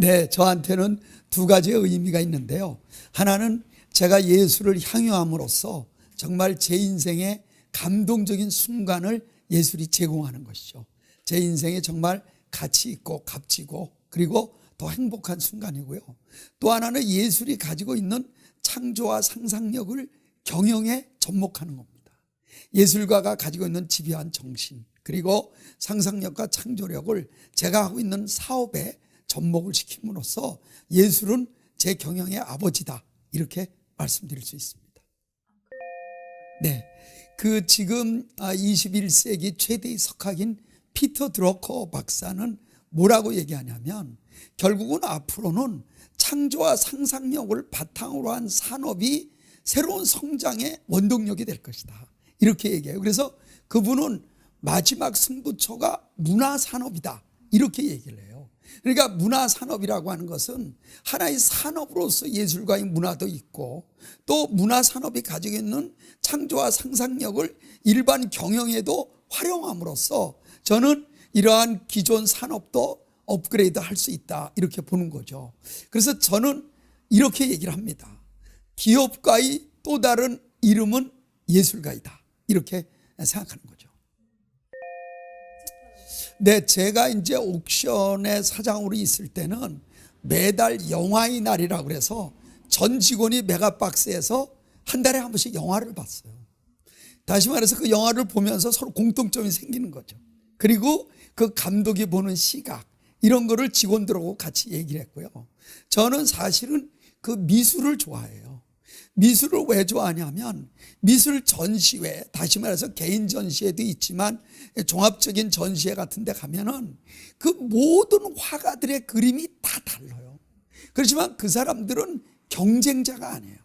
네, 저한테는 두 가지의 의미가 있는데요. 하나는 제가 예수를 향유함으로써 정말 제 인생의 감동적인 순간을 예술이 제공하는 것이죠. 제 인생에 정말 가치 있고 값지고 그리고 더 행복한 순간이고요. 또 하나는 예술이 가지고 있는 창조와 상상력을 경영에 접목하는 겁니다. 예술가가 가지고 있는 집요한 정신 그리고 상상력과 창조력을 제가 하고 있는 사업에 접목을 시킴으로써 예술은 제 경영의 아버지다 이렇게 말씀드릴 수 있습니다. 네, 그 지금 21세기 최대의 석학인 피터 드러커 박사는 뭐라고 얘기하냐면 결국은 앞으로는 창조와 상상력을 바탕으로 한 산업이 새로운 성장의 원동력이 될 것이다. 이렇게 얘기해요. 그래서 그분은 마지막 승부처가 문화산업이다. 이렇게 얘기를 해요. 그러니까 문화 산업이라고 하는 것은 하나의 산업으로서 예술과의 문화도 있고 또 문화 산업이 가지고 있는 창조와 상상력을 일반 경영에도 활용함으로써 저는 이러한 기존 산업도 업그레이드 할 수 있다. 이렇게 보는 거죠. 그래서 저는 이렇게 얘기를 합니다. 기업가의 또 다른 이름은 예술가이다. 이렇게 생각하는 거죠. 네, 제가 이제 옥션의 사장으로 있을 때는 매달 영화의 날이라고 그래서 전 직원이 메가박스에서 한 달에 한 번씩 영화를 봤어요. 다시 말해서 그 영화를 보면서 서로 공통점이 생기는 거죠. 그리고 그 감독이 보는 시각, 이런 거를 직원들하고 같이 얘기를 했고요. 저는 사실은 그 미술을 좋아해요. 미술을 왜 좋아하냐면 미술 전시회, 다시 말해서 개인 전시회도 있지만 종합적인 전시회 같은 데 가면은 그 모든 화가들의 그림이 다 달라요. 그렇지만 그 사람들은 경쟁자가 아니에요.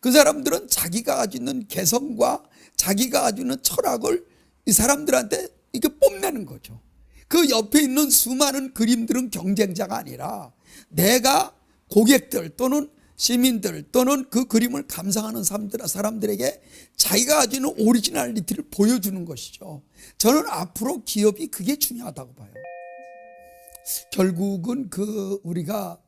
그 사람들은 자기가 가지고 있는 개성과 자기가 가지고 있는 철학을 이 사람들한테 이렇게 뽐내는 거죠. 그 옆에 있는 수많은 그림들은 경쟁자가 아니라 내가 고객들 또는 시민들 또는 그 그림을 감상하는 사람들, 사람들에게 자기가 가지고 있는 오리지널리티를 보여주는 것이죠. 저는 앞으로 기업이 그게 중요하다고 봐요. 결국은 그 우리가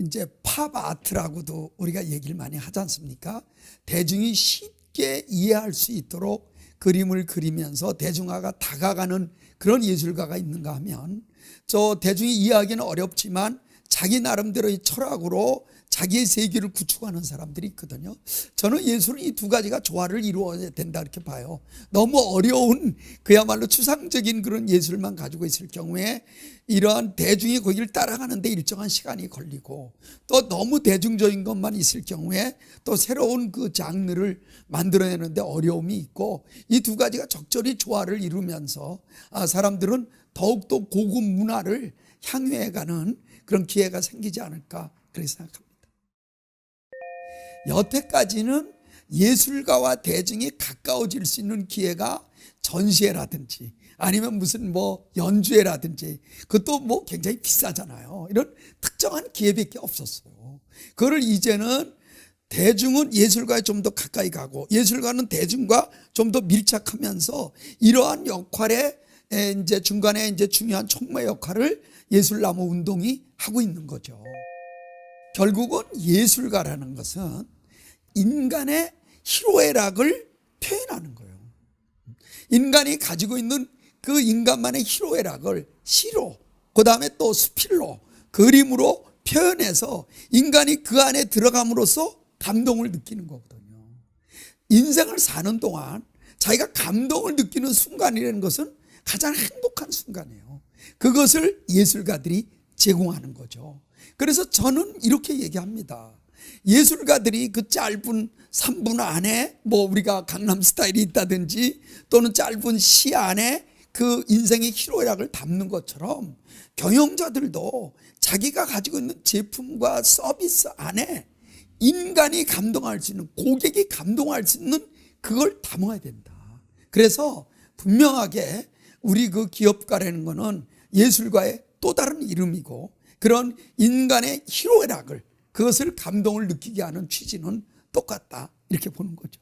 이제 팝 아트라고도 우리가 얘기를 많이 하지 않습니까? 대중이 쉽게 이해할 수 있도록 그림을 그리면서 대중화가 다가가는 그런 예술가가 있는가 하면 저 대중이 이해하기는 어렵지만 자기 나름대로의 철학으로 자기의 세계를 구축하는 사람들이 있거든요. 저는 예술은 이 두 가지가 조화를 이루어야 된다 이렇게 봐요. 너무 어려운 그야말로 추상적인 그런 예술만 가지고 있을 경우에 이러한 대중이 거기를 따라가는데 일정한 시간이 걸리고 또 너무 대중적인 것만 있을 경우에 또 새로운 그 장르를 만들어내는데 어려움이 있고 이 두 가지가 적절히 조화를 이루면서 아, 사람들은 더욱더 고급 문화를 향유해가는 그런 기회가 생기지 않을까 그렇게 생각합니다. 여태까지는 예술가와 대중이 가까워질 수 있는 기회가 전시회라든지 아니면 무슨 뭐 연주회라든지 그것도 뭐 굉장히 비싸잖아요. 이런 특정한 기회밖에 없었어요. 그거를 이제는 대중은 예술가에 좀 더 가까이 가고 예술가는 대중과 좀 더 밀착하면서 이러한 역할에 이제 중간에 이제 중요한 촉매 역할을 예술나무 운동이 하고 있는 거죠. 결국은 예술가라는 것은 인간의 희로애락을 표현하는 거예요. 인간이 가지고 있는 그 인간만의 희로애락을 시로, 그 다음에 또 수필로, 그림으로 표현해서 인간이 그 안에 들어감으로써 감동을 느끼는 거거든요. 인생을 사는 동안 자기가 감동을 느끼는 순간이라는 것은 가장 행복한 순간이에요. 그것을 예술가들이 제공하는 거죠. 그래서 저는 이렇게 얘기합니다. 예술가들이 그 짧은 3분 안에 뭐 우리가 강남 스타일이 있다든지 또는 짧은 시 안에 그 인생의 희로애락을 담는 것처럼 경영자들도 자기가 가지고 있는 제품과 서비스 안에 인간이 감동할 수 있는 고객이 감동할 수 있는 그걸 담아야 된다. 그래서 분명하게 우리 그 기업가라는 거는 예술가의 또 다른 이름이고 그런 인간의 희로애락을 그것을 감동을 느끼게 하는 취지는 똑같다. 이렇게 보는 거죠.